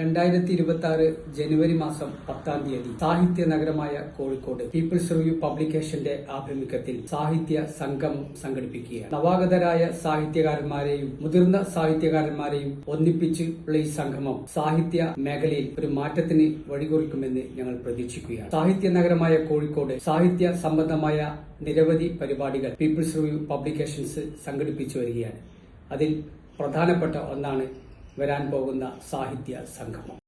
രണ്ടായിരത്തി ഇരുപത്തി ആറ് ജനുവരി മാസം പത്താം തീയതി സാഹിത്യ നഗരമായ കോഴിക്കോട് പീപ്പിൾസ് റിവ്യൂ പബ്ലിക്കേഷന്റെ ആഭിമുഖ്യത്തിൽ സാഹിത്യ സംഗമം സംഘടിപ്പിക്കുക നവാഗതരായ സാഹിത്യകാരന്മാരെയും മുതിർന്ന സാഹിത്യകാരന്മാരെയും ഒന്നിപ്പിച്ച് ഈ സംഗമം സാഹിത്യ മേഖലയിൽ ഒരു മാറ്റത്തിന് വഴികുറിക്കുമെന്ന് ഞങ്ങൾ പ്രതീക്ഷിക്കുകയാണ്. സാഹിത്യ നഗരമായ കോഴിക്കോട് സാഹിത്യ സംബന്ധമായ നിരവധി പരിപാടികൾ പീപ്പിൾസ് റിവ്യൂ പബ്ലിക്കേഷൻസ് സംഘടിപ്പിച്ചു വരികയാണ്. അതിൽ പ്രധാനപ്പെട്ട ഒന്നാണ് വരാൻ പോകുന്ന സാഹിത്യ സംഗമം